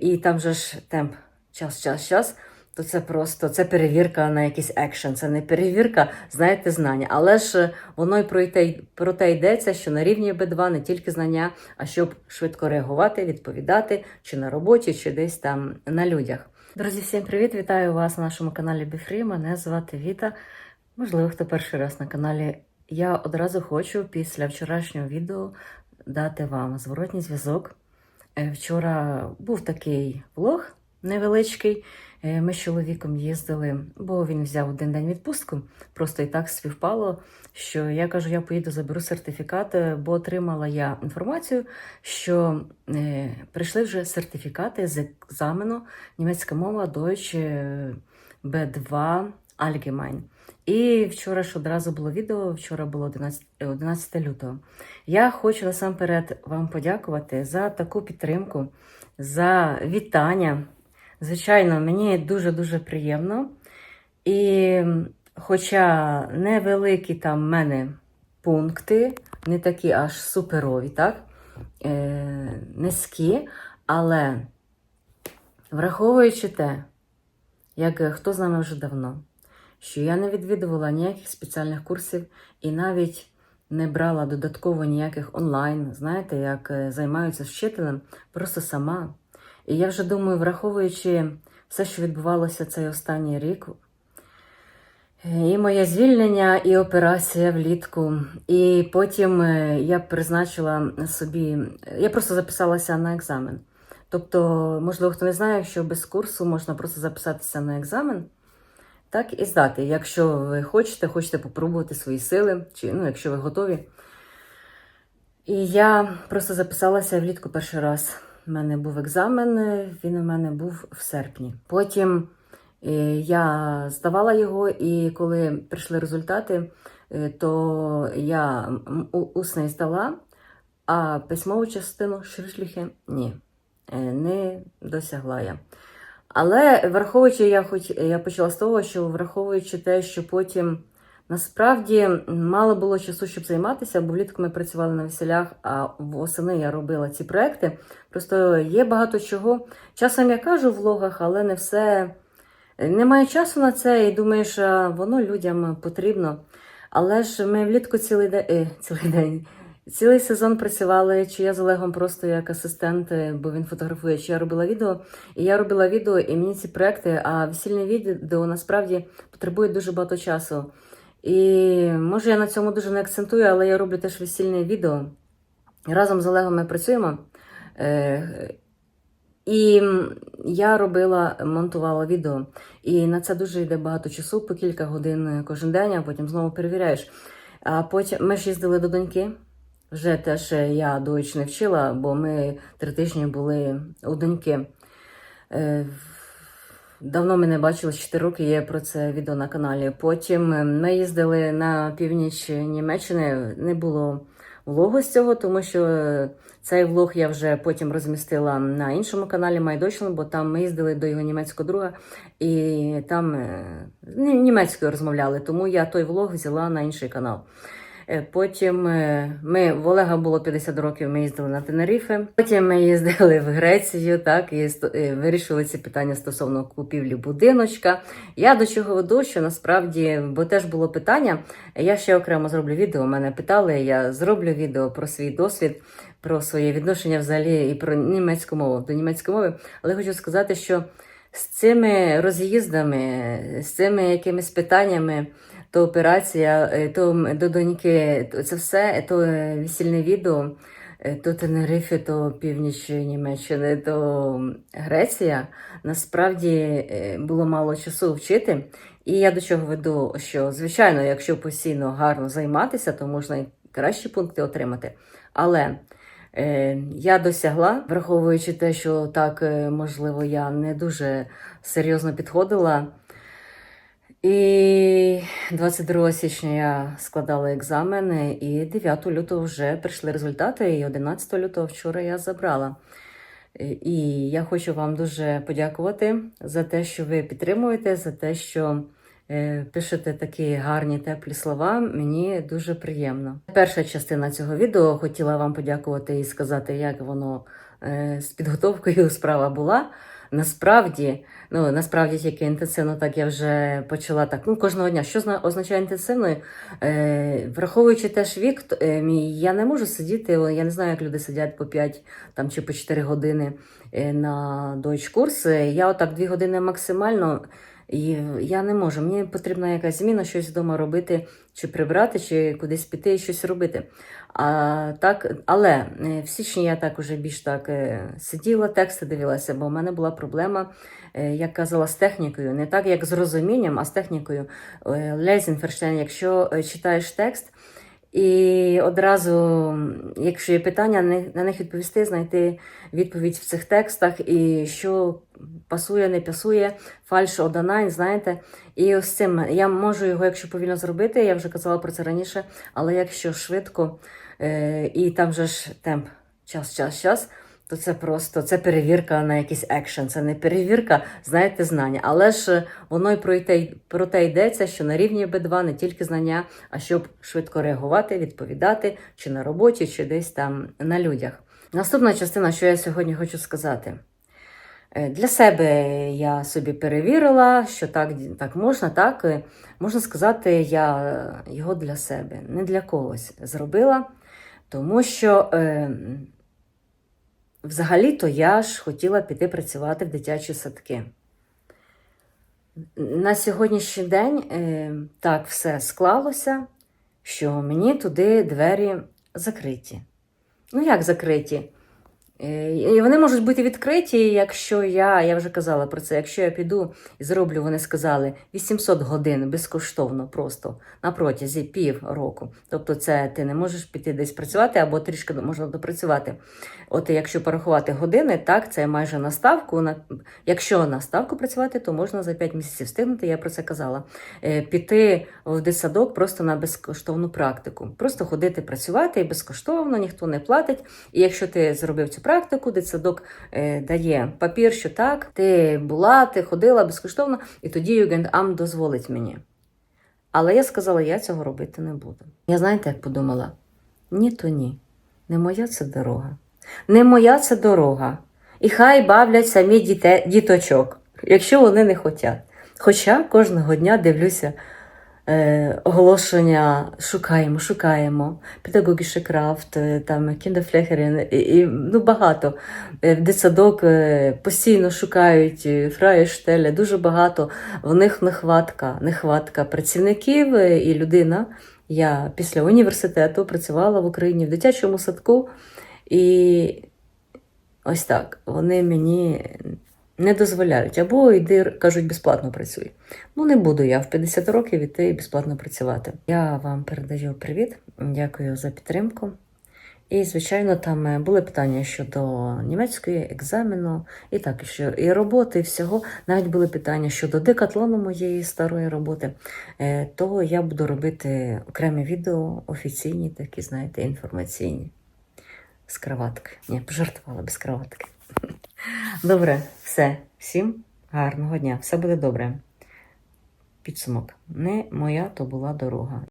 І там же ж темп час, час, час. То це просто це перевірка на якийсь екшен. Це не перевірка, знаєте, знання. Але ж воно й про те, про те йдеться, що на рівні Б2 не тільки знання, а щоб швидко реагувати, відповідати, чи на роботі, чи десь там на людях. Друзі, всім привіт! Вітаю вас на нашому каналі Біфрі. Мене звати Віта. Можливо, хто перший раз на каналі. Я одразу хочу після вчорашнього відео дати вам зворотній зв'язок. Е, Вчора був такий влог невеличкий. Е, Ми з чоловіком їздили, бо він взяв один день відпустку. Просто і так співпало, що я кажу, я поїду заберу сертифікат, е, бо отримала я інформацію, що прийшли вже сертифікати з екзамену німецька мова Deutsch е, B2 Allgemein. І вчора ж одразу було відео, вчора було 11, 11 лютого. Я хочу насамперед вам подякувати за таку підтримку, за вітання. Звичайно, мені дуже-дуже приємно. І хоча невеликі там в мене пункти, не такі аж суперові, так? Е, низькі, але враховуючи те, як е, хто з нами вже давно, що я не відвідувала ніяких спеціальних курсів і навіть не брала додатково ніяких онлайн, знаєте, як е, займаються вчителем, просто сама. І я вже думаю, враховуючи все, що відбувалося цей останній рік, і моє звільнення, і операція влітку. І потім е, я призначила собі, я просто записалася на екзамен. Тобто, можливо, хто не знає, що без курсу можна просто записатися на екзамен, так і здати. Якщо ви хочете, хочете попробувати свої сили, чи ну, якщо ви готові. І я просто записалася влітку перший раз. У мене був екзамен, він у мене був в серпні. Потім е, я здавала його, і коли прийшли результати, е, то я м, усний здала, а письмову частину Шришліхи ні, е, не досягла я. Але враховуючи, я хоч я почала з того, що враховуючи те, що потім насправді мало було часу, щоб займатися, бо влітку ми працювали на веселях, а восени я робила ці проекти. Просто є багато чого. Часом я кажу в влогах, але не все. Немає часу на це, і думаєш, воно людям потрібно. Але ж ми влітку цілий день, е, цілий день, цілий сезон працювали, чи я з Олегом просто як асистент, е, бо він фотографує, чи я робила відео. І я робила відео, і мені ці проекти, а весільне відео насправді потребує дуже багато часу. І може я на цьому дуже не акцентую, але я роблю теж весільне відео. Разом з Олегом ми працюємо. Е, і я робила, монтувала відео. І на це дуже йде багато часу, по кілька годин кожен день, а потім знову перевіряєш. А потім ми ж їздили до доньки. Вже теж я дочь не вчила, бо ми три тижні були у доньки. Е, Давно ми не бачили 4 роки, є про це відео на каналі. Потім е, ми їздили на північ Німеччини, не було влогу з цього, тому що цей влог я вже потім розмістила на іншому каналі MyDeutschland, бо там ми їздили до його німецького друга, і там е, німецькою розмовляли, тому я той влог взяла на інший канал. Е, Потім е, ми в Олега було 50 років. Ми їздили на Тенеріфе. Потім ми їздили в Грецію, так і е, вирішили ці питання стосовно купівлі будиночка. Я до чого веду, що насправді, бо теж було питання. Я ще окремо зроблю відео. Мене питали. Я зроблю відео про свій досвід, про своє відношення взагалі і про німецьку мову до німецької мови. Але хочу сказати, що з цими роз'їздами, з цими якимись питаннями то операція, е, то до доньки, то це все, то е, весільне відео, е, то Тенерифе, то північ Німеччини, то Греція. Насправді е, було мало часу вчити. І я до чого веду, що звичайно, якщо постійно гарно займатися, то можна і кращі пункти отримати. Але е, я досягла, враховуючи те, що так, е, можливо, я не дуже серйозно підходила. І 22 січня я складала екзамени, і 9 лютого вже прийшли результати, і 11 лютого вчора я забрала. І я хочу вам дуже подякувати за те, що ви підтримуєте, за те, що е, пишете такі гарні теплі слова. Мені дуже приємно. Перша частина цього відео хотіла вам подякувати і сказати, як воно е, з підготовкою справа була. Насправді, ну насправді тільки інтенсивно, так я вже почала так. Ну кожного дня. Що зна- означає інтенсивною? Е, враховуючи теж вік, е, мій, я не можу сидіти. Я не знаю, як люди сидять по 5 там чи по 4 години е, на дойч курс. Я отак 2 години максимально. І я не можу. Мені потрібна якась зміна, щось вдома робити, чи прибрати, чи кудись піти і щось робити. А, так, але е, в січні я так уже більш так е, сиділа, тексти дивилася, бо в мене була проблема, е, як казала, з технікою. Не так, як з розумінням, а з технікою. Лейзенферштейн, якщо читаєш текст, і одразу, якщо є питання, на них- відповісти, знайти відповідь в цих текстах, і що пасує, не пасує, фальш оданайн, знаєте. І ось цим я можу його, якщо повільно зробити, я вже казала про це раніше, але якщо швидко, е, і там же ж темп час, час, час, то це просто це перевірка на якийсь екшен. Це не перевірка, знаєте, знання. Але ж воно й про те, про те йдеться, що на рівні Б2 не тільки знання, а щоб швидко реагувати, відповідати, чи на роботі, чи десь там на людях. Наступна частина, що я сьогодні хочу сказати. Е, Для себе я собі перевірила, що так, так можна, так е, можна сказати, я його для себе, не для когось зробила, тому що е, взагалі-то я ж хотіла піти працювати в дитячі садки. На сьогоднішній день е, так все склалося, що мені туди двері закриті. Ну, як закриті? Е, І вони можуть бути відкриті, якщо я, я вже казала про це, якщо я піду і зроблю, вони сказали, 800 годин безкоштовно просто на протязі пів року. Тобто це ти не можеш піти десь працювати або трішки можна допрацювати. От якщо порахувати години, так, це майже на ставку. На... Якщо на ставку працювати, то можна за 5 місяців встигнути, я про це казала. Е, Піти в дитсадок просто на безкоштовну практику. Просто ходити працювати і безкоштовно, ніхто не платить. І якщо ти зробив цю практику, дитсадок е, дає папір, що так, ти була, ти ходила безкоштовно, і тоді Югендам дозволить мені. Але я сказала, я цього робити не буду. Я знаєте, як подумала? Ні, то ні. Не моя це дорога. Не моя це дорога. І хай бавлять самі діте, діточок, якщо вони не хочуть. Хоча кожного дня дивлюся е, оголошення шукаємо, шукаємо, педагогіше крафт, е, там кіндерфлехерін, і, і ну, багато. Е, дитсадок постійно шукають е, фрає штеля, дуже багато. В них нехватка, нехватка працівників і людина. Я після університету працювала в Україні в дитячому садку, і ось так вони мені не дозволяють. Або йди, кажуть, безплатно працюй. Ну, не буду я в 50 років іти і безплатно працювати. Я вам передаю привіт, дякую за підтримку. І, звичайно, там е, були питання щодо німецької екзамену, і так, що і роботи, і всього. Навіть були питання щодо декатлону моєї старої роботи. Е, То я буду робити окремі відео, офіційні, такі, знаєте, інформаційні. З краватки. Ні, пожартувала без краватки. Добре, все. Всім гарного дня. Все буде добре. Підсумок. Не моя то була дорога.